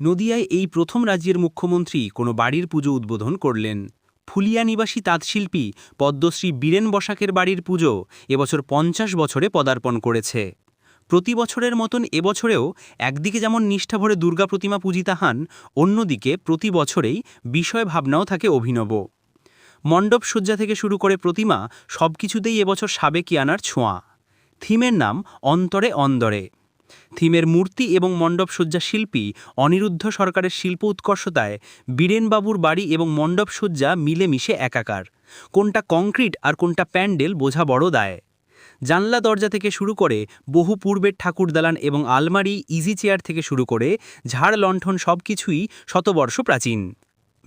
নদিয়ায় এই প্রথম রাজ্যের মুখ্যমন্ত্রী কোনো বাড়ির পুজো উদ্বোধন করলেন। ফুলিয়া নিবাসী তাঁতশিল্পী পদ্মশ্রী বীরেন বসাকের বাড়ির পুজো এবছর পঞ্চাশ বছরে পদার্পণ করেছে। প্রতি বছরের মতন এবছরেও একদিকে যেমন নিষ্ঠা ভরে দুর্গা প্রতিমা পূজিতা হান, অন্যদিকে প্রতি বছরেই বিষয় ভাবনাও থাকে অভিনব। মণ্ডপ সজ্জা থেকে শুরু করে প্রতিমা সবকিছুতেই এবছর সাবেকিয়ানার ছোঁয়া। থিমের নাম অন্তরে অন্দরে। থিমের মূর্তি এবং মণ্ডপসজ্জা শিল্পী অনিরুদ্ধ সরকারের শিল্প উৎকর্ষতায় বীরেনবাবুর বাড়ি এবং মণ্ডপসজ্জা মিলেমিশে একাকার। কোনটা কংক্রিট আর কোনটা প্যান্ডেল বোঝা বড় দায়। জানলা দরজা থেকে শুরু করে বহু পূর্বের ঠাকুর দালান এবং আলমারি ইজি চেয়ার থেকে শুরু করে ঝাড় লণ্ঠন সবকিছুই শতবর্ষ প্রাচীন।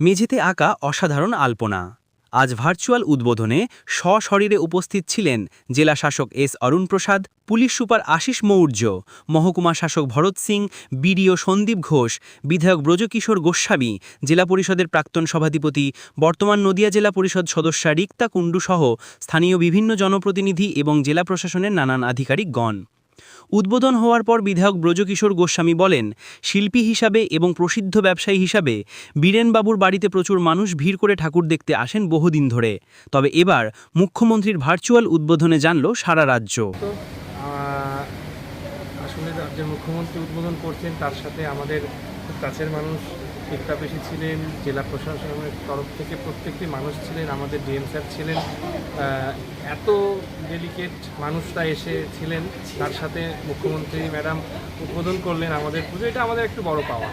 মেঝেতে আঁকা অসাধারণ আলপনা। আজ ভার্চুয়াল উদ্বোধনে সশরীরে উপস্থিত ছিলেন জেলা শাসক S Arun Prasad, police super Ashis Maurya, মহকুমা শাসক ভরত সিং, বিডিও সন্দীপ ঘোষ, বিধায়ক ব্রজকিশোর গোস্বামী, জেলা পরিষদের প্রাক্তন সভাধিপতি, বর্তমান নদিয়া জেলা পরিষদ সদস্যা রিক্তা কুণ্ডু সহ স্থানীয় বিভিন্ন জনপ্রতিনিধি এবং জেলা প্রশাসনের নানান আধিকারিকগণ। উদ্বোধন হওয়ার পর বিধায়ক ব্রজকিশোর গোস্বামী বলেন, শিল্পী হিসাবে এবং প্রসিদ্ধ ব্যবসায়ী হিসাবে বীরেনবাবুর বাড়িতে প্রচুর মানুষ ভিড় করে ঠাকুর দেখতে আসেন বহুদিন ধরে। তবে এবার মুখ্যমন্ত্রীর ভার্চুয়াল উদ্বোধনে জানল সারা রাজ্য। রাজ্যের মুখ্যমন্ত্রী উদ্বোধন করছেন তার সাথে আমাদের কাছের মানুষ পেশি ছিলেন জেলা প্রশাসনের তরফ থেকে প্রত্যেকটি মানুষ ছিলেন আমাদের ডিএম স্যার ছিলেন। এত ডেলিকেট মানুষরা এসে ছিলেন তার সাথে মুখ্যমন্ত্রী ম্যাডাম উদ্বোধন করলেন আমাদের পুজো। এটা আমাদের একটু বড় পাওয়া।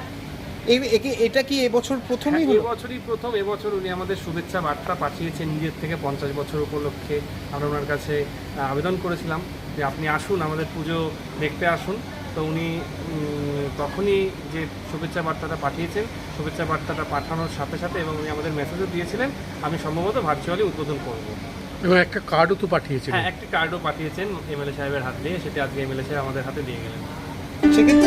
এটা কি এবছর প্রথমই এবছরই প্রথম এবছর উনি আমাদের শুভেচ্ছা বার্তা পাঠিয়েছেন নিজের থেকে পঞ্চাশ বছর উপলক্ষে। আমরা ওনার কাছে আবেদন করেছিলাম যে আপনি আসুন আমাদের পুজো দেখতে আসুন। তো উনি তখনই যে শুভেচ্ছা বার্তাটা পাঠিয়েছেন শুভেচ্ছা বার্তাটা পাঠানোর সাথে সাথে এবং উনি আমাদের মেসেজও দিয়েছিলেন আমি সম্ভবত ভার্চুয়ালি উদ্বোধন করব। এবং একটা কার্ডও তো পাঠিয়েছেন হ্যাঁ একটা কার্ডও পাঠিয়েছেন এমএলএ সাহেবের হাত দিয়ে সেটি আজকে এমএলএ সাহেব আমাদের হাতে দিয়ে গেলেন। সেক্ষেত্রে